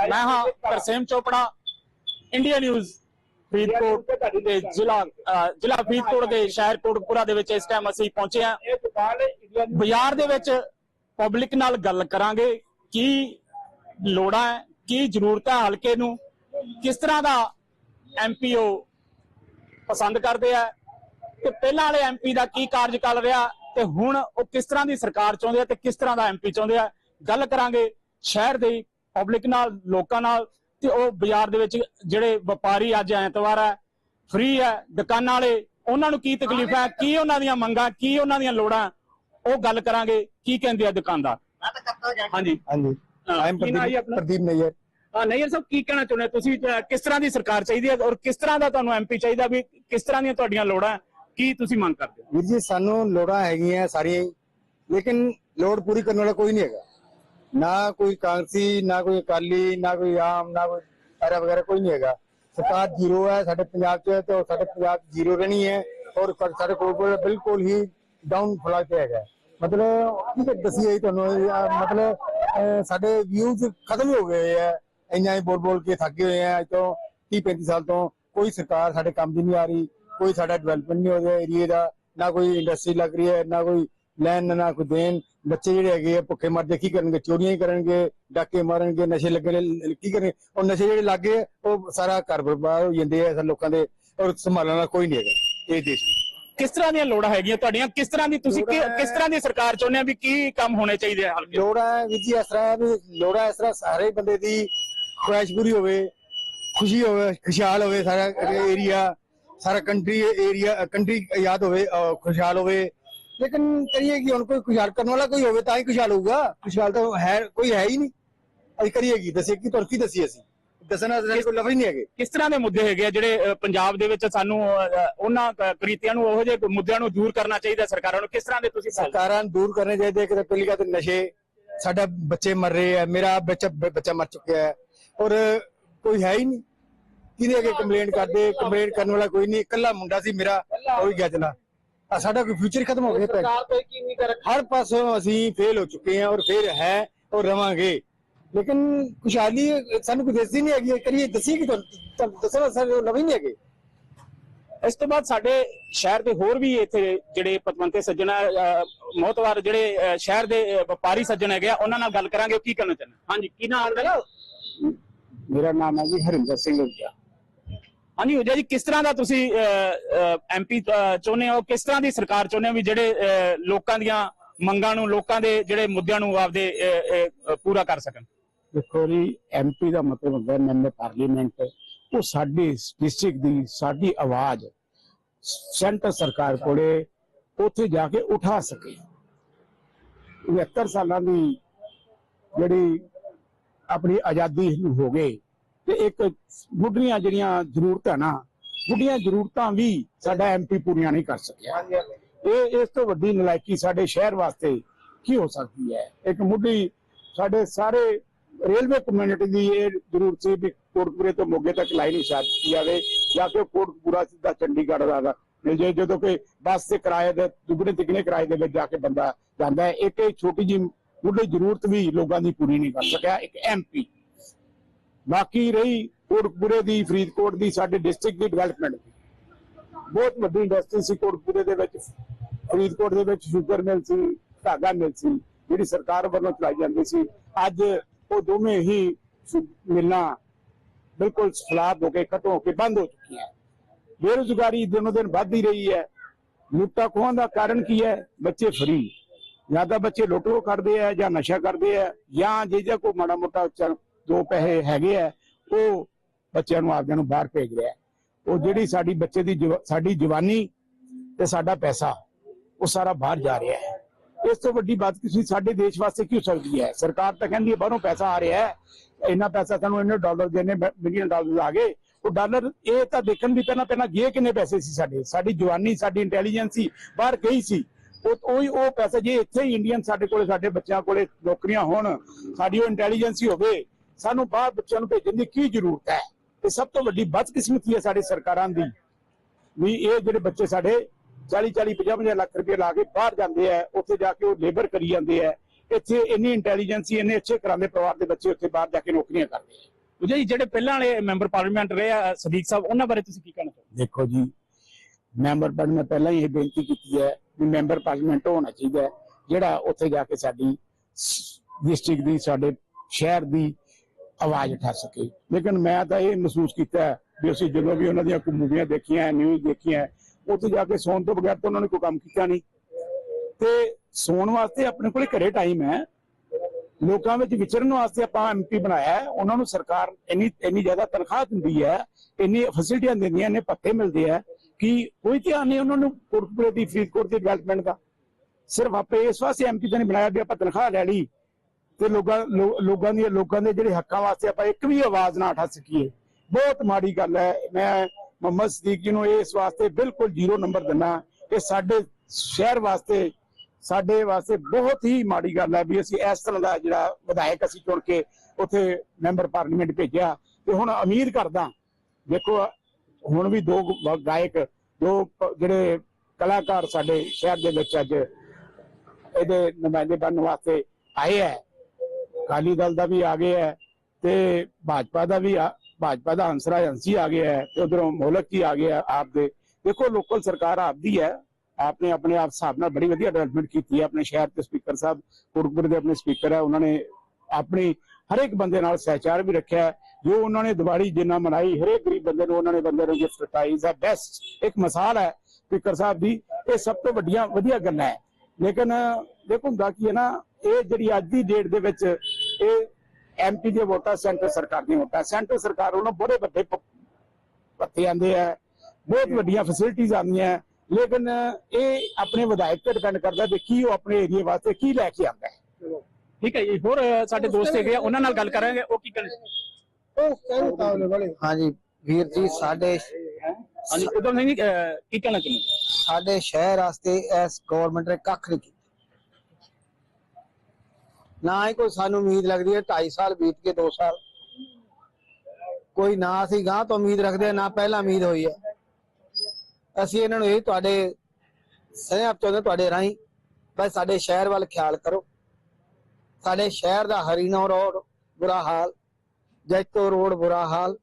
ਮੈਂ ਹਾਂ Tarsem Chopra India news Faridkot ਦੇ ਜ਼ਿਲ੍ਹਾ ਜ਼ਿਲ੍ਹਾ ਫਰੀਦਕੋਟ ਦੇ ਸ਼ਹਿਰ ਕੋਟਕਪੂਰਾ ਦੇ ਵਿੱਚ ਇਸ ਟਾਈਮ ਅਸੀਂ ਪਹੁੰਚੇ ਇੰਡੀਆ ਬਾਜ਼ਾਰ ਦੇ ਵਿੱਚ ਪਬਲਿਕ ਨਾਲ ਗੱਲ ਕਰਾਂਗੇ ਕੀ ਲੋੜਾਂ ਹੈ ਕੀ ਜ਼ਰੂਰਤਾਂ ਹਲਕੇ ਨੂੰ ਕਿਸ ਤਰ੍ਹਾਂ ਦਾ ਐਮਪੀਓ ਪਸੰਦ ਕਰਦੇ ਆ ਤੇ ਪਹਿਲਾਂ ਵਾਲੇ ਐਮਪੀ ਦਾ ਕੀ ਕਾਰਜਕਾਲ ਰਿਹਾ ਤੇ ਹੁਣ ਉਹ ਕਿਸ ਤਰ੍ਹਾਂ ਦੀ ਸਰਕਾਰ ਚਾਹੁੰਦੇ ਆ ਤੇ ਕਿਸ ਤਰ੍ਹਾਂ ਦਾ ਐਮਪੀ ਚਾਹੁੰਦੇ ਆ ਗੱਲ ਕਰਾਂਗੇ ਸ਼ਹਿਰ ਦੇ ਪਬਲਿਕ ਨਾਲ ਲੋਕਾਂ ਨਾਲ ਤੇ ਉਹ ਬਾਜ਼ਾਰ ਦੇ ਵਿੱਚ ਜਿਹੜੇ ਵਪਾਰੀ ਅੱਜ ਐਤਵਾਰ ਹੈ ਫ੍ਰੀ ਹੈ ਦੁਕਾਨਾਂ ਵਾਲੇ ਉਹਨਾਂ ਨੂੰ ਕੀ ਤਕਲੀਫ ਹੈ ਕੀ ਉਹਨਾਂ ਦੀਆਂ ਮੰਗਾਂ ਕੀ ਉਹਨਾਂ ਦੀਆਂ ਲੋੜਾਂ ਉਹ ਗੱਲ ਕਰਾਂਗੇ ਕੀ ਕਹਿੰਦੇ ਆ ਦੁਕਾਨਦਾਰ ਹਾਂਜੀ ਹਾਂਜੀ ਜੀ ਪ੍ਰਦੀਪ ਆਪਣਾ? ਪ੍ਰਦੀਪ ਨਈਅਰ ਹਾਂ ਨਈਅਰ ਸਾਹਿਬ ਕੀ ਕਹਿਣਾ ਚਾਹੁੰਦੇ ਹੋ? ਤੁਸੀਂ ਕਿਸ ਤਰ੍ਹਾਂ ਦੀ ਸਰਕਾਰ ਚਾਹੀਦੀ ਹੈ ਔਰ ਕਿਸ ਤਰ੍ਹਾਂ ਦਾ ਤੁਹਾਨੂੰ ਐਮਪੀ ਚਾਹੀਦਾ ਵੀ ਕਿਸ ਤਰ੍ਹਾਂ ਦੀਆਂ ਤੁਹਾਡੀਆਂ ਲੋੜਾਂ? ਕੀ ਤੁਸੀਂ ਮੰਗ ਕਰਦੇ ਹੋ ਵੀਰ ਜੀ ਸਾਨੂੰ ਲੋੜਾਂ ਹੈਗੀਆਂ ਸਾਰੀਆਂ ਲੇਕਿਨ ਲੋੜ ਪੂਰੀ ਕਰਨ ਵਾਲਾ ਕੋਈ ਨਹੀਂ ਹੈਗਾ ਨਾ ਕੋਈ ਕਾਂਗਰਸੀ ਨਾ ਕੋਈ ਅਕਾਲੀ, ਨਾ ਕੋਈ ਆਮ, ਨਾ ਕੋਈ ਐਰਾ ਵਗੈਰਾ ਕੋਈ ਨਹੀਂ ਹੈਗਾ। ਸਰਕਾਰ ਜ਼ੀਰੋ ਹੈ, ਸਾਡੇ ਪੰਜਾਬ 'ਚ ਤੇ ਸਾਡੇ ਪੰਜਾਬ ਜ਼ੀਰੋ ਰਹਿਣੀ ਹੈ ਔਰ ਸਾਡੇ ਕੋਲ ਬਿਲਕੁਲ ਹੀ ਡਾਊਨ ਫਲਾ ਤੇ ਹੈਗਾ। ਮਤਲਬ ਕੀ ਕਰ ਤੁਹਾਨੂੰ ਮਤਲਬ ਸਾਡੇ ਵਿਊਜ਼ ਖਤਮ ਹੋ ਗਏ ਹੈ। ਇੰਨਾ ਹੀ ਬੋਲ ਬੋਲ ਕੇ ਥੱਕੇ ਹੋਏ ਆ ਅੱਜ ਤੋਂ 30 35 ਸਾਲ ਤੋਂ ਕੋਈ ਸਰਕਾਰ ਸਾਡੇ ਕੰਮ ਦੀ ਨਹੀਂ ਆ ਰਹੀ, ਕੋਈ ਸਾਡਾ ਡਿਵੈਲਪਮੈਂਟ ਨਹੀਂ ਹੋ ਰਿਹਾ ਏਰੀਏ ਦਾ, ਨਾ ਕੋਈ ਇੰਡਸਟਰੀ ਲੱਗ ਰਹੀ ਹੈ, ਨਾ ਕੋਈ ਲੈਣ ਨਾ ਕੋਈ ਦੇਣ। ਬੱਚੇ ਜਿਹੜੇ ਹੈਗੇ ਆ ਭੁੱਖੇ ਮਰਦੇ ਕੀ ਕਰਨਗੇ? ਚੋਰੀਆਂ ਹੀ ਕਰਨਗੇ ਡਾਕੇ ਮਾਰਨਗੇ ਨਸ਼ੇ ਲੱਗਣੇ ਕੀ ਕਰਨਗੇ? ਉਹ ਨਸ਼ੇ ਜਿਹੜੇ ਲੱਗੇ ਉਹ ਸਾਰਾ ਘਰ ਬਰਬਾਦ ਹੋ ਜਾਂਦੇ ਆ ਲੋਕਾਂ ਦੇ ਔਰ ਸੰਭਾਲਣ ਵਾਲਾ ਕੋਈ ਨਹੀਂ ਹੈਗਾ ਇਹ ਦੇਸ਼ ਵਿੱਚ। ਕਿਸ ਤਰ੍ਹਾਂ ਦੀਆਂ ਲੋੜਾਂ ਹੈਗੀਆਂ ਤੁਹਾਡੀਆਂ? ਕਿਸ ਤਰ੍ਹਾਂ ਦੀ ਤੁਸੀਂ ਕਿਸ ਤਰ੍ਹਾਂ ਦੀ ਸਰਕਾਰ ਚਾਹੁੰਦੇ ਆ ਵੀ ਕੀ ਕੰਮ ਹੋਣੇ ਚਾਹੀਦੇ ਆ ਹਲਕੇ ਲੋੜਾ ਹੈ ਵੀ ਜੀ ਇਸ ਤਰ੍ਹਾਂ ਵੀ ਲੋੜਾ ਇਸ ਤਰ੍ਹਾਂ ਸਾਰੇ ਬੰਦੇ ਦੀ ਖੁਆਇਸ਼ ਪੂਰੀ ਹੋਵੇ ਖੁਸ਼ੀ ਹੋਵੇ ਖੁਸ਼ਹਾਲ ਹੋਵੇ ਸਾਰਾ ਏਰੀਆ ਸਾਰਾ ਕੰਟਰੀ ਏਰੀਆ ਕੰਟਰੀ ਯਾਦ ਹੋਵੇ ਖੁਸ਼ਹਾਲ ਹੋਵੇ ਲੇਕਿਨ ਕਰੀਏ ਕਿ ਹੁਣ ਕੋਈ ਖੁਸ਼ਹਾਲ ਕਰਨ ਵਾਲਾ ਕੋਈ ਹੋਵੇ ਤਾਂ ਹੀ ਖੁਸ਼ਹਾਲ ਹੋਊਗਾ। ਖੁਸ਼ਹਾਲ ਤਾਂ ਹੈ ਕੋਈ ਹੈ ਹੀ ਨਹੀਂ। ਅਸੀਂ ਕਰੀਏ ਕੀ ਦੱਸੇ ਕੀ ਤੁਹਾਨੂੰ ਕੀ ਦੱਸੀ ਅਸੀਂ? ਦੱਸਣਾ ਤਾਂ ਕੋਈ ਲਫ਼ਜ਼ ਨਹੀਂ ਹੈਗੇ। ਕਿਸ ਤਰ੍ਹਾਂ ਦੇ ਮੁੱਦੇ ਹੈਗੇ ਆ ਜਿਹੜੇ ਪੰਜਾਬ ਦੇ ਵਿੱਚ ਸਾਨੂੰ ਉਹਨਾਂ ਕ- ਕ੍ਰਿਤੀਆਂ ਨੂੰ ਉਹੋ ਜਿਹੇ ਮੁੱਦਿਆਂ ਨੂੰ ਦੂਰ ਕਰਨਾ ਚਾਹੀਦਾ ਸਰਕਾਰਾਂ ਨੂੰ? ਕਿਸ ਤਰ੍ਹਾਂ ਦੇ ਤੁਸੀਂ ਸਰਕਾਰਾਂ ਨੂੰ ਦੂਰ ਕਰਨੇ ਚਾਹੀਦੇ ਕਿ ਪਹਿਲੀ ਗੱਲ ਤਾਂ ਨਸ਼ੇ ਸਾਡਾ ਬੱਚੇ ਮਰ ਰਹੇ ਆ ਮੇਰਾ ਬੱਚਾ ਬੱਚਾ ਮਰ ਚੁੱਕਿਆ ਹੈ। ਔਰ ਕੋਈ ਹੈ ਹੀ ਨਹੀਂ। ਕਿਹਦੇ ਅੱਗੇ ਕੰਪਲੇਂਟ ਕਰਦੇ? ਕੰਪਲੇਂਟ ਕਰਨ ਵਾਲਾ ਕੋਈ ਨਹੀਂ। ਇਕੱਲਾ ਮੁੰਡਾ ਸੀ ਮੇਰਾ ਉਹ ਵੀ ਗਿਆ ਚਲਾ ਆ ਸਾਡਾ ਕੋਈ ਫਿਊਚਰ ਖਤਮ ਹੋ ਗਿਆ ਪੈ ਸਰਕਾਰ ਤੋਂ ਕੀ ਨਹੀਂ ਕਰ ਹਰ ਪਾਸੋਂ ਅਸੀਂ ਫੇਲ ਹੋ ਚੁੱਕੇ ਹਾਂ ਔਰ ਫੇਰ ਹੈ ਔਰ ਰਵਾਂਗੇ। ਲੇਕਿਨ ਖੁਸ਼ਹਾਲੀ ਸਾਨੂੰ ਕੋਈ ਦੱਸਦੀ ਨਹੀਂ ਹੈਗੀ ਕਰੀਏ ਦੱਸੀ ਕਿ ਤੁਹਾਨੂੰ ਦੱਸਣਾ ਨਵੀਂ ਨਹੀਂ ਹੈਗੇ। ਇਸ ਤੋਂ ਬਾਅਦ ਸਾਡੇ ਸ਼ਹਿਰ ਦੇ ਹੋਰ ਵੀ ਇੱਥੇ ਜਿਹੜੇ ਪਤਵੰਤੇ ਸੱਜਣ ਮੋਹਤਵਾਰ ਜਿਹੜੇ ਸ਼ਹਿਰ ਦੇ ਵਪਾਰੀ ਸੱਜਣ ਹੈਗੇ ਆ ਉਹਨਾਂ ਨਾਲ ਗੱਲ ਕਰਾਂਗੇ ਕੀ ਕਰਨਾ ਚਾਹੁੰਦੇ ਹਾਂਜੀ ਕੀ ਨਾਮ ਹੈ ਮੇਰਾ ਨਾਮ ਹੈ ਜੀ ਹਰਿੰਦਰ ਸਿੰਘ ਉਜਾ ਹਾਂਜੀ ਉਜਾ ਜੀ, ਕਿਸ ਤਰ੍ਹਾਂ ਦਾ ਤੁਸੀਂ ਐਮਪੀ ਚਾਹੁੰਦੇ ਹੋ? ਕਿਸ ਤਰ੍ਹਾਂ ਦੀ ਸਰਕਾਰ ਚਾਹੁੰਦੇ ਹੋ ਵੀ ਜਿਹੜੇ ਲੋਕਾਂ ਦੀਆਂ ਮੰਗਾਂ ਨੂੰ, ਲੋਕਾਂ ਦੇ ਜਿਹੜੇ ਮੁੱਦਿਆਂ ਨੂੰ ਆਪਦੇ ਪੂਰਾ ਕਰ ਸਕਣ? ਦੇਖੋ ਜੀ ਐਮਪੀ ਦਾ ਮਤਲਬ ਹੁੰਦਾ ਹੈ ਮੈਂਬਰ ਪਾਰਲੀਮੈਂਟ। ਉਹ ਸਾਡੀ ਡਿਸਟ੍ਰਿਕਟ ਦੀ ਸਾਡੀ ਆਵਾਜ਼ ਸੈਂਟਰ ਸਰਕਾਰ ਕੋਲੇ ਉੱਥੇ ਜਾ ਕੇ ਉਠਾ ਸਕੇ। 72 ਸਾਲਾਂ ਦੀ ਜਿਹੜੀ ਆਪਣੀ ਆਜ਼ਾਦੀ ਨੂੰ ਹੋ ਗਏ ਤੇ ਇੱਕ ਬੁੱਢੀਆਂ ਜਿਹੜੀਆਂ ਜ਼ਰੂਰਤਾਂ ਨਾ ਬੁੱਢੀਆਂ ਜ਼ਰੂਰਤਾਂ ਵੀ ਸਾਡਾ ਐਮਪੀ ਪੂਰੀਆਂ ਨਹੀਂ ਕਰ ਸਕਿਆ। ਇਹ ਇਸ ਤੋਂ ਵੱਡੀ ਨਲਾਇਕੀ ਸਾਡੇ ਸ਼ਹਿਰ ਵਾਸਤੇ ਕੀ ਹੋ ਸਕਦੀ ਹੈ? ਇੱਕ ਮੁੱਢੀ ਸਾਡੇ ਸਾਰੇ ਰੇਲਵੇ ਕਮਿਊਨਿਟੀ ਦੀ ਇਹ ਜ਼ਰੂਰਤ ਸੀ ਵੀ ਕੋਟਕਪੂਰੇ ਤੋਂ ਮੋਗੇ ਤੱਕ ਲਾਈਨ ਵਿਛਾ ਦਿੱਤੀ ਜਾਵੇ ਜਾਂ ਕਿ ਕੋਟਕਪੂਰਾ ਸਿੱਧਾ ਚੰਡੀਗੜ੍ਹ ਦਾ ਜਾਏ। ਜਦੋਂ ਕਿ ਬੱਸ ਦੇ ਕਿਰਾਏ ਦੇ ਦੁੱਗਣੇ ਤਿੱਗਣੇ ਕਿਰਾਏ ਦੇ ਵਿੱਚ ਜਾ ਕੇ ਬੰਦਾ ਜਾਂਦਾ ਹੈ। ਇੱਕ ਛੋਟੀ ਜੀ ਮੁੱਢਲੀ ਜ਼ਰੂਰਤ ਵੀ ਲੋਕਾਂ ਦੀ ਪੂਰੀ ਨਹੀਂ ਕਰ ਸਕਿਆ। ਇੱਕ ਐਮਪੀ ਬਾਕੀ ਰਹੀ ਕੋਟਕਪੂਰੇ ਦੀ, ਫਰੀਦਕੋਟ ਦੀ, ਸਾਡੇ ਡਿਸਟ੍ਰਿਕਟ ਦੀ ਡਿਵੈਲਪਮੈਂਟ ਬਹੁਤ ਵੱਡੀ ਇੰਡਸਟਰੀ ਸੀ ਕੋਟਕਪੂਰੇ ਦੇ ਵਿੱਚ। ਫਰੀਦਕੋਟ ਦੇ ਵਿੱਚ ਸ਼ੂਗਰ ਮਿਲ ਸੀ, ਧਾਗਾ ਮਿਲ ਸੀ, ਜਿਹੜੀ ਸਰਕਾਰ ਵੱਲੋਂ ਚਲਾਈ ਜਾਂਦੀ ਸੀ। ਅੱਜ ਉਹ ਦੋਵੇਂ ਹੀ ਸੁ- ਬਿਲਕੁਲ ਸਫਲਾਤ ਹੋ ਕੇ, ਖਤਮ ਹੋ ਕੇ ਬੰਦ ਹੋ ਚੁੱਕੀਆਂ। ਬੇਰੁਜ਼ਗਾਰੀ ਦਿਨੋ ਦਿਨ ਵੱਧਦੀ ਰਹੀ ਹੈ। ਲੁੱਟਾ ਖੋਹਾਂ ਦਾ ਕਾਰਨ ਕੀ ਹੈ? ਬੱਚੇ ਫਰੀ ਜਾਂ ਤਾਂ ਬੱਚੇ ਲੁੱਟੋ ਕਰਦੇ ਆ ਜਾਂ ਨਸ਼ਾ ਕਰਦੇ ਆ ਜਾਂ ਜੇ ਜੇ ਕੋਈ ਮਾੜਾ ਮੋਟਾ ਚੱਲ ਦੋ ਪੈਸੇ ਹੈਗੇ ਆ, ਉਹ ਬੱਚਿਆਂ ਨੂੰ, ਆਪਦਿਆਂ ਨੂੰ ਬਾਹਰ ਭੇਜ ਰਿਹਾ ਉਹ ਜਿਹੜੀ ਸਾਡੀ ਬੱਚੇ ਦੀ ਸਾਡੀ ਜਵਾਨੀ ਤੇ ਸਾਡਾ ਪੈਸਾ, ਉਹ ਸਾਰਾ ਬਾਹਰ ਜਾ ਰਿਹਾ ਹੈ। ਇਸ ਤੋਂ ਵੱਡੀ ਬਾਤ ਕਿਸੇ ਸਾਡੇ ਦੇਸ਼ ਵਾਸਤੇ ਕੀ ਸਕਦੀ ਹੈ? ਸਰਕਾਰ ਤਾਂ ਕਹਿੰਦੀ ਹੈ, ਬਾਹਰੋਂ ਪੈਸਾ ਆ ਰਿਹਾ ਹੈ, ਇੰਨਾ ਪੈਸਾ ਸਾਨੂੰ ਇੰਨੇ ਡਾਲਰ ਦੇਣੇ ਮਿਲੀਅਨ ਡਾਲਰ ਆ ਗਏ ਉਹ ਡਾਲਰ ਇਹ ਤਾਂ ਦੇਖਣ ਵੀ ਪਹਿਲਾਂ ਪਹਿਲਾਂ ਗਏ ਕਿੰਨੇ ਪੈਸੇ ਸੀ ਸਾਡੇ? ਸਾਡੀ ਜਵਾਨੀ, ਸਾਡੀ ਇੰਟੈਲੀਜੈਂਸੀ ਬਾਹਰ ਗਈ ਸੀ। ਉਹ, ਉਹੀ ਉਹ ਪੈਸੇ ਜੇ ਇੱਥੇ ਹੀ ਇੰਡੀਅਨ ਸਾਡੇ ਕੋਲੇ, ਸਾਡੇ ਬੱਚਿਆਂ ਕੋਲੇ ਨੌਕਰੀਆਂ ਹੋਣ, ਸਾਡੀ ਉਹ ਇੰਟੈਲੀਜੈਂਸੀ ਹੋਵੇ ਸਾਨੂੰ ਬਾਹਰ ਬੱਚਿਆਂ ਨੂੰ ਭੇਜਣ ਦੀ ਕੀ ਜ਼ਰੂਰਤ ਹੈ? ਤੇ ਸਭ ਤੋਂ ਵੱਡੀ ਬਦਕਿਸਮਤੀ ਹੈ ਸਾਡੇ ਸਰਕਾਰਾਂ ਦੀ। ਵੀ ਇਹ ਜਿਹੜੇ ਬੱਚੇ ਸਾਡੇ 40 40 50 50 ਲੱਖ ਰੁਪਏ ਲਾ ਕੇ ਬਾਹਰ ਜਾਂਦੇ ਆ, ਉੱਥੇ ਜਾ ਕੇ ਉਹ ਲੇਬਰ ਕਰੀ ਜਾਂਦੇ ਆ, ਇੱਥੇ ਇੰਨੀ ਇੰਟੈਲੀਜੈਂਸੀ ਇੰਨੇ ਅੱਛੇ ਘਰਾਂ ਦੇ ਪਰਿਵਾਰ ਦੇ ਬੱਚੇ ਉੱਥੇ ਬਾਹਰ ਜਾ ਕੇ ਨੌਕਰੀਆਂ ਕਰਦੇ ਆ। ਜੀ, ਜਿਹੜੇ ਪਹਿਲਾਂ ਵਾਲੇ ਮੈਂਬਰ ਪਾਰਲੀਮੈਂਟ ਰਹੇ ਆ, ਸਦੀਕ ਸਾਹਿਬ, ਉਹਨਾਂ ਬਾਰੇ ਤੁਸੀਂ ਕੀ ਕਹਿਣਾ ਚਾਹੋਗੇ? ਦੇਖੋ ਜੀ ਮੈਂਬਰ ਪਰ ਮੈਂ ਪਹਿਲਾਂ ਹੀ ਇਹ ਬੇਨਤੀ ਕੀਤੀ ਹੈ ਵੀ ਮੈਂਬਰ ਪਾਰਲੀਮੈਂਟ ਹੋਣਾ ਚਾਹੀਦਾ ਜਿਹੜਾ ਉੱਥੇ ਜਾ ਕੇ ਸਾਡੀ ਡਿਸਟ੍ਰਿਕਟ ਦੀ, ਸਾਡੇ ਸ਼ਹਿਰ ਦੀ ਆਵਾਜ਼ ਉਠਾ ਸਕੇ। ਲੇਕਿਨ ਮੈਂ ਤਾਂ ਇਹ ਮਹਿਸੂਸ ਕੀਤਾ ਵੀ ਅਸੀਂ ਜਦੋਂ ਵੀ ਉਹਨਾਂ ਦੀਆਂ ਕੋਈ ਮੂਵੀਆਂ ਦੇਖੀਆਂ ਨਿਊਜ਼ ਦੇਖੀਆਂ, ਉੱਥੇ ਜਾ ਕੇ ਸੌਣ ਤੋਂ ਬਗੈਰ ਤਾਂ ਉਹਨਾਂ ਨੇ ਕੋਈ ਕੰਮ ਕੀਤਾ ਨਹੀਂ। ਤੇ ਸੌਣ ਵਾਸਤੇ ਆਪਣੇ ਕੋਲੇ ਘਰੇ ਟਾਈਮ ਹੈ। ਲੋਕਾਂ ਵਿੱਚ ਵਿਚਰਨ ਵਾਸਤੇ ਆਪਾਂ ਐਮਪੀ ਬਣਾਇਆ ਹੈ। ਉਹਨਾਂ ਨੂੰ ਸਰਕਾਰ ਇੰਨੀ ਇੰਨੀ ਜ਼ਿਆਦਾ ਤਨਖਾਹ ਦਿੰਦੀ ਹੈ, ਇੰਨੀ ਫੈਸਿਲਿਟੀਆਂ ਦਿੰਦੀਆਂ ਨੇ ਪੱਤੇ ਮਿਲਦੇ ਆ ਕਿ ਕੋਈ ਧਿਆਨ ਨਹੀਂ ਉਹਨਾਂ ਨੂੰ ਕੋਟਪੁਰੇ ਦੀ, ਫਰੀਦਕੋਟ ਦੀ ਡਿਵੈਲਪਮੈਂਟ ਦਾ। ਸਿਰਫ ਆਪੇ ਇਸ ਵਾਸਤੇ ਐਮਪੀ ਤਾਂ ਨਹੀਂ ਬਣਾਇਆ ਵੀ ਆਪਾਂ ਤਨਖਾਹ ਲੈ ਲਈ। ਤੇ ਲੋਕਾਂ ਲੋਕਾਂ ਦੀ ਲੋਕਾਂ ਦੇ ਜਿਹੜੇ ਹੱਕਾਂ ਵਾਸਤੇ ਆਪਾਂ ਇੱਕ ਵੀ ਆਵਾਜ਼ ਨਾ ਉਠਾ ਸਕੀਏ। ਬਹੁਤ ਮਾੜੀ ਗੱਲ ਹੈ। ਮੈਂ ਮੁਹੰਮਦ ਸਦੀਕ ਜੀ ਨੂੰ ਇਸ ਵਾਸਤੇ ਬਿਲਕੁਲ ਜ਼ੀਰੋ ਨੰਬਰ ਦਿੰਦਾ ਇਹ ਸਾਡੇ ਸ਼ਹਿਰ ਵਾਸਤੇ, ਸਾਡੇ ਵਾਸਤੇ ਬਹੁਤ ਹੀ ਮਾੜੀ ਗੱਲ ਹੈ ਵੀ ਅਸੀਂ ਇਸ ਤਰ੍ਹਾਂ ਦਾ ਜਿਹੜਾ ਵਿਧਾਇਕ ਅਸੀਂ ਚੁਣ ਕੇ ਉੱਥੇ ਮੈਂਬਰ ਪਾਰਲੀਮੈਂਟ ਭੇਜਿਆ। ਤੇ ਹੁਣ ਉਮੀਦ ਕਰਦਾ, ਦੇਖੋ, ਹੁਣ ਵੀ ਦੋ ਗਾਇਕ, ਦੋ ਜਿਹੜੇ ਕਲਾਕਾਰ ਸਾਡੇ ਸ਼ਹਿਰ ਦੇ ਵਿੱਚ ਅੱਜ ਇਹਦੇ ਨੁਮਾਇੰਦੇ ਬਣਨ ਵਾਸਤੇ ਆਏ ਹੈ। ਅਕਾਲੀ ਦਲ ਦਾ ਵੀ ਆ ਗਿਆ ਹੈ ਤੇ ਭਾਜਪਾ ਦਾ ਵੀ ਭਾਜਪਾ ਦਾ ਹੰਸਰਾਜ ਹੰਸੀ ਆ ਗਿਆ ਹੈ ਤੇ ਉਧਰੋਂ ਮੋਲਕ ਜੀ ਆ ਗਿਆ ਆਪ ਦੇ। ਦੇਖੋ ਲੋਕਲ ਸਰਕਾਰ ਆਪਦੀ ਹੈ। ਆਪਨੇ ਆਪਣੇ ਆਪ ਹਿਸਾਬ ਨਾਲ ਬੜੀ ਵਧੀਆ ਡਿਵੈਲਪਮੈਂਟ ਕੀਤੀ ਹੈ। ਆਪਣੇ ਸ਼ਹਿਰ ਦੇ ਸਪੀਕਰ ਸਾਹਿਬ ਕੋਟਕਪੁਰ ਦੇ ਆਪਣੇ ਸਪੀਕਰ ਹੈ। ਉਹਨਾਂ ਨੇ ਆਪਣੀ ਹਰ ਇੱਕ ਬੰਦੇ ਨਾਲ ਸਹਿਚਾਰ ਵੀ ਰੱਖਿਆ ਜੋ ਉਹਨਾਂ ਨੇ ਦੀਵਾਲੀ ਜਿੰਨਾ ਮਨਾਈ, ਹਰੇਕ ਗਰੀਬ ਬੰਦੇ ਨੂੰ ਉਹਨਾਂ ਨੇ ਬੰਦੇ ਨੂੰ ਗਿਫਟ ਦਿੱਤਾ। ਦਾ ਬੈਸਟ ਇੱਕ ਮਿਸਾਲ ਹੈ ਸਪੀਕਰ ਸਾਹਿਬ ਦੀ। ਇਹ ਸਭ ਤੋਂ ਵੱਡੀਆਂ, ਵਧੀਆ ਗੱਲਾਂ ਹੈ। ਲੇਕਿਨ ਦੇਖੋ, ਹੁੰਦਾ ਕੀ ਹੈ ਨਾ, ਇਹ ਜਿਹੜੀ ਅੱਜ ਦੀ ਡੇਟ ਦੇ ਵਿੱਚ ਇਹ ਐਮਪੀ ਦੀਆਂ ਵੋਟਾਂ ਸੈਂਟਰ ਸਰਕਾਰ ਦੀਆਂ ਵੋਟਾਂ। ਸੈਂਟਰ ਸਰਕਾਰ ਉਹਨਾਂ ਬੜੇ ਵੱਡੇ ਪੱਤੇ ਆਂਦੇ ਆ ਬਹੁਤ ਵੱਡੀਆਂ ਫੈਸਿਲਿਟੀਆਂ ਆਉਂਦੀਆਂ। ਹੈ। ਲੇਕਿਨ ਇਹ ਆਪਣੇ ਵਿਧਾਇਕ ਤੇ ਡਿਪੈਂਡ ਕਰਦਾ ਵੀ ਕੀ ਉਹ ਆਪਣੇ ਏਰੀਆ ਵਾਸਤੇ ਕੀ ਲੈ ਕੇ ਆਉਂਦਾ। ਹੈ ਠੀਕ ਹੈ ਜੀ ਹੋਰ ਸਾਡੇ ਦੋਸਤ ਹੈਗੇ ਆ ਉਹਨਾਂ ਨਾਲ ਗੱਲ ਕਰਾਂਗੇ ਉਹ ਕੀ ਕਹਿਣਾ ਉਹ ਕਹਿ ਮੁਕਾਬਲੇ ਵਾਲੇ ਹਾਂਜੀ ਵੀਰ ਜੀ ਸਾਡੇ ਹਾਂਜੀ ਉਦੋਂ ਨਹੀਂ ਕੀ ਕਹਿਣਾ ਚਾਹੁੰਦੇ ਸਾਡੇ ਸ਼ਹਿਰ ਵਾਸਤੇ ਇਸ ਗਵਰਨਮੈਂਟ ਨੇ ਕੱਖ ਨਹੀਂ ਕੀਤਾ। ਨਾ ਹੀ ਕੋਈ ਸਾਨੂੰ ਉਮੀਦ ਲੱਗਦੀ ਹੈ 2.5 ਸਾਲ ਬੀਤ ਕੇ 2 ਸਾਲ। ਕੋਈ ਨਾ ਅਸੀਂ ਗਾਂ ਤੋਂ ਉਮੀਦ ਰੱਖਦੇ ਹਾਂ, ਨਾ ਪਹਿਲਾਂ ਉਮੀਦ ਹੋਈ ਹੈ। ਅਸੀਂ ਇਹਨਾਂ ਨੂੰ ਇਹ ਤੁਹਾਡੇ ਸਹਿਬ ਚਾਹੁੰਦੇ ਤੁਹਾਡੇ ਰਾਹੀਂ ਬਸ ਸਾਡੇ ਸ਼ਹਿਰ ਵੱਲ ਖਿਆਲ ਕਰੋ। ਸਾਡੇ ਸ਼ਹਿਰ ਦਾ ਹਰੀਨੋ ਰੋਡ ਬੁਰਾ ਹਾਲ ਜੈਤੋ ਰੋਡ ਬੁਰਾ ਹਾਲ।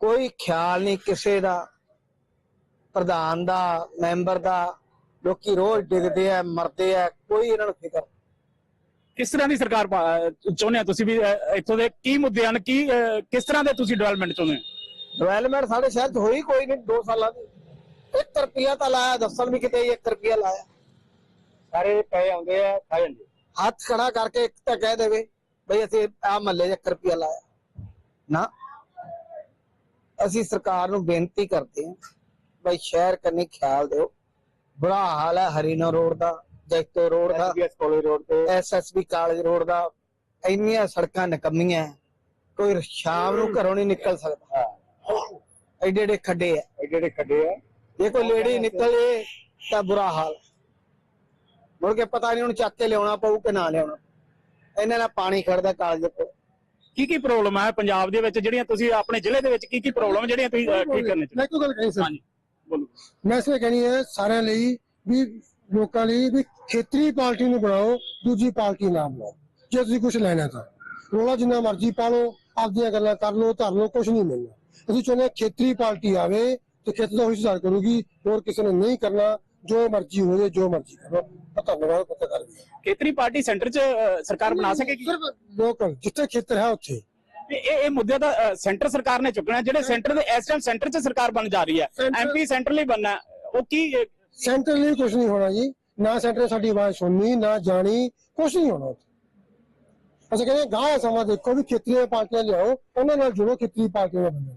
ਕੋਈ ਖਿਆਲ ਨਹੀਂ ਕਿਸੇ ਦਾ। ਪ੍ਰਧਾਨ ਦਾ ਮੈਂਬਰ ਦਾ ਲੋਕੀ ਰੋਜ਼ ਡਿੱਗਦੇ ਆ ਮਰਦੇ ਆ ਕੋਈ ਇਹਨਾਂ ਨੂੰ ਫਿਕਰ ਕਿਸ ਤਰ੍ਹਾਂ ਦੀ ਸਰਕਾਰ ਚਾਹੁੰਦੇ ਆ ਤੁਸੀਂ ਵੀ ਇੱਥੋਂ ਦੇ ਕੀ ਮੁੱਦੇ ਹਨ? ਕੀ ਕਿਸ ਤਰ੍ਹਾਂ ਦੇ ਤੁਸੀਂ ਡਿਵੈਲਪਮੈਂਟ ਚਾਹੁੰਦੇ ਹੋ? ਡਿਵੈਲਪਮੈਂਟ ਸਾਡੇ ਸ਼ਹਿਰ 'ਚ ਹੋਈ ਕੋਈ ਨਹੀਂ 2 ਸਾਲਾਂ ਦੀ। 1 ਰੁਪਿਆ ਤਾਂ ਲਾਇਆ ਦੱਸਣ ਵੀ ਕਿਤੇ 1 ਰੁਪਿਆ ਲਾਇਆ। ਸਾਰੇ ਪਏ ਆਉਂਦੇ ਆ ਖਾ ਜਾਂਦੇ। ਹੱਥ ਖੜਾ ਕਰਕੇ ਇੱਕ ਤਾਂ ਕਹਿ ਦੇਵੇ ਬਈ ਅਸੀਂ ਆ ਮਹੱਲੇ 'ਚ 1 ਰੁਪਿਆ ਲਾਇਆ। ਨਾ। ਅਸੀਂ ਸਰਕਾਰ ਨੂੰ ਬੇਨਤੀ ਕਰਦੇ ਹਾਂ ਬਈ ਸ਼ਹਿਰ ਕੰਨੀ ਖਿਆਲ ਦਿਓ। ਬੁਰਾ ਹਾਲ ਹੈ ਹਰੀਨੋ ਰੋਡ ਦਾ। ਜੈਤੋ ਰੋਡ ਦਾ ਐਸਬੀਐਸ ਕਾਲਜ ਰੋਡ ਤੇ। ਐਸਐਸਬੀ ਕਾਲਜ ਰੋਡ ਦਾ ਇੰਨੀਆਂ ਸੜਕਾਂ ਨਿਕੰਮੀਆਂ। ਕੋਈ ਸ਼ਾਮ ਨੂੰ ਘਰੋਂ ਨਹੀਂ ਨਿਕਲ ਸਕਦਾ। ਐਡੇ ਐਡੇ ਖੱਡੇ ਆ ਇਹ ਜਿਹੜੇ ਖੱਡੇ ਆ ਜੇ ਕੋਈ ਲੇਡੀ ਨਿਕਲੇ ਤਾਂ ਬੁਰਾ ਹਾਲ। ਮੁੜ ਕੇ ਪਤਾ ਨਹੀਂ ਉਹਨੂੰ ਚੱਕ ਕੇ ਲਿਆਉਣਾ ਪਊ ਕਿ ਨਾ ਲਿਆਉਣਾ। ਇਹਨਾਂ ਨਾਲ ਪਾਣੀ ਖੜਦਾ ਕਾਲਜ ਕੋਲ। ਕੀ ਕੀ ਪ੍ਰੋਬਲਮ ਹੈ ਪੰਜਾਬ ਦੇ ਵਿੱਚ ਜਿਹੜੀਆਂ ਤੁਸੀਂ ਆਪਣੇ ਜ਼ਿਲ੍ਹੇ ਦੇ ਵਿੱਚ ਕੀ ਕੀ ਪ੍ਰੋਬਲਮ ਜਿਹੜੀਆਂ ਤੁਸੀਂ ਠੀਕ ਕਰਨੇ ਚਾਹੁੰਦੇ ਮੈਂ ਕੋਈ ਗੱਲ ਕਹੀ? ਸਰ ਹਾਂਜੀ ਬੋਲੋ। ਮੈਂ ਸਿਰ ਕਹਿਣੀ ਹੈ ਸਾਰਿਆਂ ਲਈ ਵੀ ਲੋਕਾਂ ਲਈ ਵੀ ਖੇਤਰੀ ਪਾਰਟੀ ਨੂੰ ਬਣਾਓ ਦੂਜੀ ਪਾਰਟੀ ਨਾ ਬਣਾਓ ਜੇ ਤੁਸੀਂ ਕੁਝ ਲੈਣਾ ਤਾਂ। ਰੋਲਾ ਜਿੰਨਾ ਮਰਜ਼ੀ ਪਾ ਲਓ ਆਪਦੀਆਂ ਗੱਲਾਂ ਕਰ ਲਓ ਧਰ ਲਓ ਕੁਝ ਨਹੀਂ ਮਿਲਣਾ। ਅਸੀਂ ਚਾਹੁੰਦੇ ਖੇਤਰੀ ਪਾਰਟੀ ਆਵੇ ਤੇ ਖੇਤ ਦਾ ਉਹੀ ਸੁਧਾਰ ਕਰੂਗੀ ਹੋਰ ਕਿਸੇ ਨੇ ਨਹੀਂ ਕਰਨਾ ਜੋ ਮਰਜ਼ੀ ਹੋ ਜਾਏ ਜੋ ਮਰਜ਼ੀ ਕਰੋ ਧੰਨਵਾਦ ਪੱਤਰਕਾਰ ਜੀ ਖੇਤਰੀ ਪਾਰਟੀ ਸੈਂਟਰ 'ਚ ਸਰਕਾਰ ਬਣਾ ਸਕੇਗੀ ਸਿਰਫ ਲੋਕਲ ਜਿੱਥੇ ਖੇਤਰ ਹੈ ਉੱਥੇ। ਇਹ ਇਹ ਮੁੱਦੇ ਅ, ਸੈਂਟਰ ਸਰਕਾਰ ਨੇ ਚੁੱਕਣਾ ਜਿਹੜੇ ਸੈਂਟਰ ਦੇ ਇਸ ਟਾਈਮ ਸੈਂਟਰ 'ਚ ਸਰਕਾਰ ਬਣ ਜਾ ਰਹੀ ਹੈ। ਐਮਪੀ ਸੈਂਟਰ ਲਈ ਬਣਨਾ। ਉਹ ਕੀ ਸੈਂਟਰ ਲਈ ਕੁਝ ਨਹੀਂ ਹੋਣਾ ਜੀ। ਨਾ ਸੈਂਟਰ ਨੇ ਸਾਡੀ ਆਵਾਜ਼ ਸੁਣਨੀ ਨਾ ਜਾਣੀ ਕੁਝ ਨਹੀਂ ਹੋਣਾ ਅਸੀਂ ਕਹਿੰਦੇ ਗਾਂ ਸਮਾਂ ਦੇਖੋ ਵੀ ਖੇਤਰੀ ਪਾਰਟੀਆਂ ਲਿਆਓ ਉਹਨਾਂ ਨਾਲ ਜੁੜੋ ਖੇਤਰੀ ਪਾਰਟੀਆਂ ਨਾਲ ਬੰਦੇ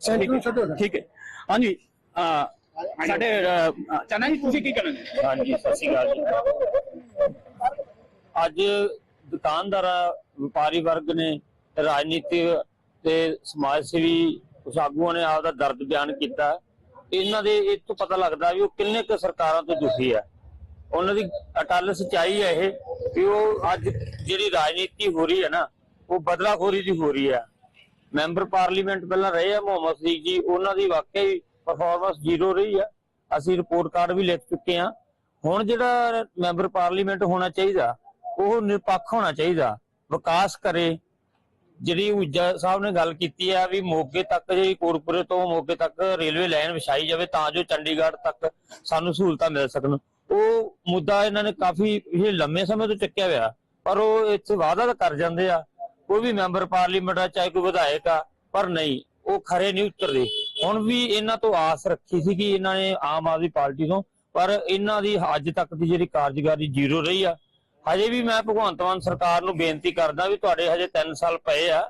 ਸੈਂਟਰ ਨੂੰ ਛੱਡੋ। ਠੀਕ ਹੈ। ਹਾਂਜੀ ਸਾਡੇ ਚੰਨਾ ਜੀ ਤੁਸੀਂ ਕੀ ਕਰਨਗੇ ਹਾਂਜੀ ਸਤਿ ਸ਼੍ਰੀ ਅਕਾਲ ਜੀ। ਅੱਜ ਦੁਕਾਨਦਾਰਾਂ ਵਪਾਰੀ ਵਰਗ ਨੇ ਰਾਜਨੀਤਿਕ ਤੇ ਸਮਾਜ ਸੇਵੀ ਉਸ ਆਗੂਆਂ ਨੇ ਆਪਦਾ ਦਰਦ ਬਿਆਨ ਕੀਤਾ। ਇਹਨਾਂ ਦੇ ਇਹ ਤੋਂ ਪਤਾ ਲੱਗਦਾ ਵੀ ਉਹ ਕਿੰਨੇ ਕੁ ਸਰਕਾਰਾਂ ਤੋਂ ਦੁਖੀ ਆ। ਉਹਨਾਂ ਦੀ ਅਟਲ ਸਚਾਈ ਹੈ ਇਹ ਕਿ ਉਹ ਅੱਜ ਜਿਹੜੀ ਰਾਜਨੀਤੀ ਹੋ ਰਹੀ ਹੈ ਨਾ, ਉਹ ਬਦਲਾਖੋਰੀ ਦੀ ਹੋ ਰਹੀ ਹੈ ਮੈਂਬਰ ਪਾਰਲੀਮੈਂਟ ਪਹਿਲਾਂ ਰਹੇ ਆ, ਮੁਹੰਮਦ ਸਦੀਕ ਜੀ, ਉਹਨਾਂ ਦੀ ਵਾਕਈ ਪਰਫਾਰਮੈਂਸ ਜ਼ੀਰੋ ਰਹੀ ਆ। ਅਸੀਂ ਰਿਪੋਰਟ ਕਾਰਡ ਵੀ ਲਿਖ ਚੁੱਕੇ ਆ। ਹੁਣ ਜਿਹੜਾ ਮੈਂਬਰ ਪਾਰਲੀਮੈਂਟ ਹੋਣਾ ਚਾਹੀਦਾ, ਉਹ ਨਿਰਪੱਖ ਹੋਣਾ ਚਾਹੀਦਾ। ਵਿਕਾਸ ਕਰੇ ਜਿਹੜੀ ਊਜਾ ਸਾਹਿਬ ਨੇ ਗੱਲ ਕੀਤੀ ਹੈ ਵੀ ਮੋਗੇ ਤੱਕ ਜਿਹੜੀ ਕੋਟਪੁਰੇ ਤੋਂ ਮੋਗੇ ਤੱਕ ਰੇਲਵੇ ਲਾਈਨ ਵਿਛਾਈ ਜਾਵੇ ਤਾਂ ਜੋ ਚੰਡੀਗੜ੍ਹ ਤੱਕ ਸਾਨੂੰ ਸਹੂਲਤਾਂ ਮਿਲ ਸਕਣ। ਉਹ ਮੁੱਦਾ ਇਹਨਾਂ ਨੇ ਕਾਫੀ ਇਹ ਲੰਮੇ ਸਮੇਂ ਤੋਂ ਚੱਕਿਆ ਹੋਇਆ, ਪਰ ਉਹ ਇੱਥੇ ਵਾਅਦਾ ਤਾਂ ਕਰ ਜਾਂਦੇ ਆ, ਕੋਈ ਵੀ ਮੈਂਬਰ ਪਾਰਲੀਮੈਂਟ ਆ, ਚਾਹੇ ਕੋਈ ਵਿਧਾਇਕ ਆ, ਪਰ ਨਹੀਂ, ਉਹ ਖਰੇ ਨਹੀਂ ਉਤਰਦੇ। ਹੁਣ ਵੀ ਇਹਨਾਂ ਤੋਂ ਆਸ ਰੱਖੀ ਸੀ ਕਿ ਇਹਨਾਂ ਨੇ ਆਮ ਆਦਮੀ ਪਾਰਟੀ ਤੋਂ, ਪਰ ਇਹਨਾਂ ਦੀ ਅੱਜ ਤੱਕ ਦੀ ਜਿਹੜੀ ਕਾਰਜਕਾਰੀ ਜ਼ੀਰੋ ਰਹੀ ਆ ਹਜੇ ਵੀ ਮੈਂ ਭਗਵੰਤ ਮਾਨ ਸਰਕਾਰ ਨੂੰ ਬੇਨਤੀ ਕਰਦਾ ਵੀ ਤੁਹਾਡੇ ਹਜੇ 3 ਸਾਲ ਪਏ ਆ।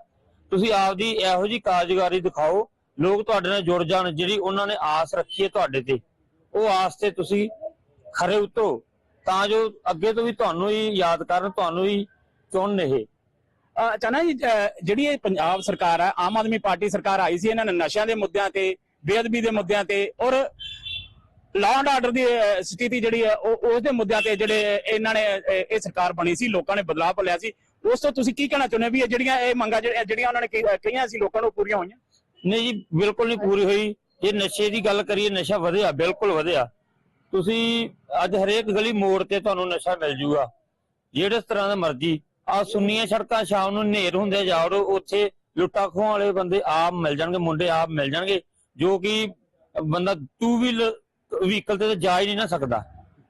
ਤੁਸੀਂ ਆਪਦੀ ਇਹੋ ਜੀ ਕਾਰਜਕਾਰੀ ਦਿਖਾਓ। ਲੋਕ ਤੁਹਾਡੇ ਨਾਲ ਜੁੜ ਜਾਣ, ਜਿਹੜੀ ਉਹਨਾਂ ਨੇ ਆਸ ਰੱਖੀ ਹੈ ਤੁਹਾਡੇ ਤੇ। ਉਹ ਆਸ ਤੇ ਤੁਸੀਂ ਖਰੇ ਉਤਰੋ। ਤਾਂ ਜੋ ਅੱਗੇ ਤੋਂ ਵੀ ਤੁਹਾਨੂੰ ਹੀ ਯਾਦ ਕਰਨ, ਤੁਹਾਨੂੰ ਹੀ ਚੁਣ ਇਹ। ਅਹ ਜੀ ਜਿਹੜੀ ਇਹ ਪੰਜਾਬ ਸਰਕਾਰ ਹੈ ਆਮ ਆਦਮੀ ਪਾਰਟੀ ਸਰਕਾਰ ਆਈ ਸੀ ਇਹਨਾਂ ਨੇ ਨਸ਼ਿਆਂ ਦੇ ਮੁੱਦਿਆਂ ਤੇ, ਬੇਅਦਬੀ ਦੇ ਮੁੱਦਿਆਂ ਤੇ ਔਰ ਲਾਅ ਐਂਡ ਆਰਡਰ ਦੀ ਸਥਿਤੀ ਜਿਹੜੀ ਹੈ, ਉਹ, ਉਸ ਦੇ ਮੁੱਦਿਆਂ ਤੇ ਜਿਹੜੇ ਇਹਨਾਂ ਨੇ ਇਹ ਸਰਕਾਰ ਬਣੀ ਸੀ, ਲੋਕਾਂ ਨੇ ਬਦਲਾਅ ਭਲਿਆ ਸੀ। ਉਸ ਤੋਂ ਤੁਸੀਂ ਕੀ ਕਹਿਣਾ ਚਾਹੁੰਦੇ ਵੀ ਇਹ ਜਿਹੜੀਆਂ, ਇਹ ਮੰਗਾਂ ਜਿਹੜੀਆਂ ਉਹਨਾਂ ਨੇ ਕਹੀਆਂ ਸੀ, ਲੋਕਾਂ ਨੂੰ ਪੂਰੀਆਂ ਹੋਈਆਂ? ਨਹੀਂ ਜੀ, ਬਿਲਕੁਲ ਨਹੀਂ ਪੂਰੀ ਹੋਈ। ਜੇ ਨਸ਼ੇ ਦੀ ਗੱਲ ਕਰੀਏ, ਨਸ਼ਾ ਵਧਿਆ, ਬਿਲਕੁਲ ਵਧਿਆ। ਤੁਸੀਂ ਅੱਜ ਹਰੇਕ ਗਲੀ ਮੋੜ ਤੇ ਤੁਹਾਨੂੰ ਨਸ਼ਾ ਮਿਲ ਜੂਗਾ। ਜਿਹੜੇ ਤਰ੍ਹਾਂ ਦਾ ਮਰਜ਼ੀ ਆ ਸੁੰਨੀਆਂ ਸੜਕਾਂ ਸ਼ਾਮ ਨੂੰ ਹਨੇਰ ਹੁੰਦੇ ਜਾਓ ਉੱਥੇ ਲੁੱਟਾ ਖੋਹਾਂ ਵਾਲੇ ਬੰਦੇ ਆਪ ਮਿਲ ਜਾਣਗੇ, ਮੁੰਡੇ ਆਪ ਮਿਲ ਜਾਣਗੇ। ਜੋ ਕਿ ਬੰਦਾ ਟੂ ਵੀਲ ਵਹੀਕਲ ਤੇ ਤਾਂ ਜਾ ਹੀ ਨਹੀਂ ਨਾ ਸਕਦਾ।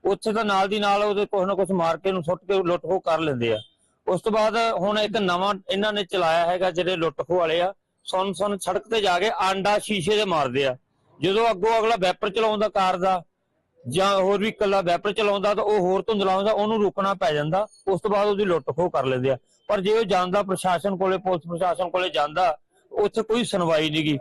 ਉੱਥੇ ਤਾਂ ਨਾਲ ਦੀ ਨਾਲ ਉਹਦੇ ਕੁਛ ਨਾ ਕੁਛ ਮਾਰ ਕੇ ਉਹਨੂੰ ਸੁੱਟ ਕੇ ਲੁੱਟ ਖੋਹ ਕਰ ਲੈਂਦੇ ਆ। ਉਸ ਤੋਂ ਬਾਅਦ ਹੁਣ ਇੱਕ ਨਵਾਂ ਇਹਨਾਂ ਨੇ ਚਲਾਇਆ ਹੈਗਾ ਜਿਹੜੇ ਲੁੱਟ ਖੋਹ ਵਾਲੇ ਆ ਸੁਣ ਸੁਣ ਸੜਕ ਤੇ ਜਾ ਕੇ ਆਂਡਾ ਸ਼ੀਸ਼ੇ ਦੇ ਮਾਰਦੇ ਆ। ਜਦੋਂ ਅੱਗੋਂ ਅਗਲਾ ਵੈਪਰ ਚਲਾਉਂਦਾ ਕਾਰ ਦਾ ਜਾਂ ਹੋਰ ਵੀ ਇਕੱਲਾ ਵੈਪਰ ਚਲਾਉਂਦਾ ਤਾਂ ਉਹ ਹੋਰ ਧੁੰਦਲਾ ਹੁੰਦਾ, ਉਹਨੂੰ ਰੁਕਣਾ ਪੈ ਜਾਂਦਾ, ਉਸ ਤੋਂ ਬਾਅਦ ਉਹਦੀ ਲੁੱਟ ਖੋਹ ਕਰ ਲੈਂਦੇ ਆ। ਪਰ ਜੇ ਉਹ ਜਾਂਦਾ ਪ੍ਰਸ਼ਾਸਨ ਕੋਲੇ, ਪੁਲਿਸ ਪ੍ਰਸ਼ਾਸਨ ਕੋਲੇ ਜਾਂਦਾ, ਉੱਥੇ ਕੋਈ ਸੁਣਵਾਈ ਨਹੀਂਗੀ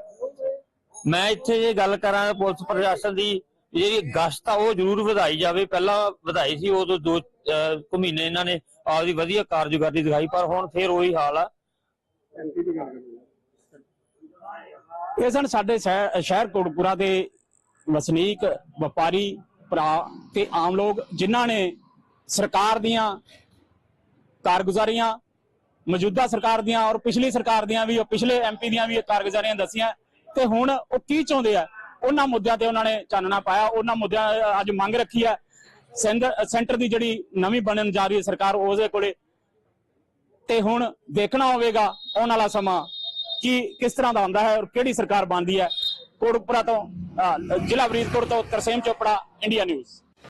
ਮੈਂ ਇੱਥੇ ਜੇ ਗੱਲ ਕਰਾਂ ਪੁਲਿਸ ਪ੍ਰਸ਼ਾਸਨ ਦੀ ਜਿਹੜੀ ਗਸ਼ਤ ਆ, ਉਹ ਜ਼ਰੂਰ ਵਧਾਈ ਜਾਵੇ। ਪਹਿਲਾਂ ਵਧਾਈ ਸੀ ਉਦੋਂ ਦੋ ਕੁ ਮਹੀਨੇ ਇਹਨਾਂ ਨੇ ਆਪਦੀ ਵਧੀਆ ਕਾਰਜਕਾਰੀ ਦਿਖਾਈ, ਪਰ ਹੁਣ ਫੇਰ ਉਹੀ ਹਾਲ ਆ। ਇਹ ਸਨ ਸਾਡੇ ਸ਼ਹਿਰ ਕੋਟਪੁਰਾ ਦੇ ਵਸਨੀਕ ਵਪਾਰੀ ਭਰਾ ਤੇ ਆਮ ਲੋਕ, ਜਿਨ੍ਹਾਂ ਨੇ ਸਰਕਾਰ ਦੀਆਂ ਕਾਰਗੁਜ਼ਾਰੀਆਂ, ਮੌਜੂਦਾ ਸਰਕਾਰ ਦੀਆਂ ਔਰ ਪਿਛਲੀ ਸਰਕਾਰ ਦੀਆਂ ਵੀ ਔਰ ਪਿਛਲੇ ਐਮਪੀ ਦੀਆਂ ਵੀ ਕਾਰਗੁਜ਼ਾਰੀਆਂ ਦੱਸੀਆਂ। ਤੇ ਹੁਣ ਉਹ ਕੀ ਚਾਹੁੰਦੇ ਆ? ਉਹਨਾਂ ਮੁੱਦਿਆਂ ਤੇ ਉਹਨਾਂ ਨੇ ਚਾਨਣਾ ਪਾਇਆ, ਉਹਨਾਂ ਮੁੱਦਿਆਂ ਅੱਜ ਮੰਗ ਰੱਖੀ ਹੈ। ਸੈਂਟਰ ਦੀ ਜਿਹੜੀ ਨਵੀਂ ਬਣਨ ਜਾ ਰਹੀ ਹੈ ਸਰਕਾਰ, ਉਹਦੇ ਕੋਲੇ ਤੇ ਹੁਣ ਦੇਖਣਾ ਹੋਵੇਗਾ ਆਉਣ ਵਾਲਾ ਸਮਾਂ ਕਿ ਕਿਸ ਤਰ੍ਹਾਂ ਦਾ ਹੁੰਦਾ ਹੈ ਔਰ ਕਿਹੜੀ ਸਰਕਾਰ ਬਣਦੀ ਹੈ। ਕੋਟਕਪੁਰਾ ਤੋਂ ਜ਼ਿਲ੍ਹਾ ਫਰੀਦਕੋਟ ਤੋਂ ਤਰਸੇਮ ਚੋਪੜਾ, ਇੰਡੀਆ ਨਿਊਜ਼।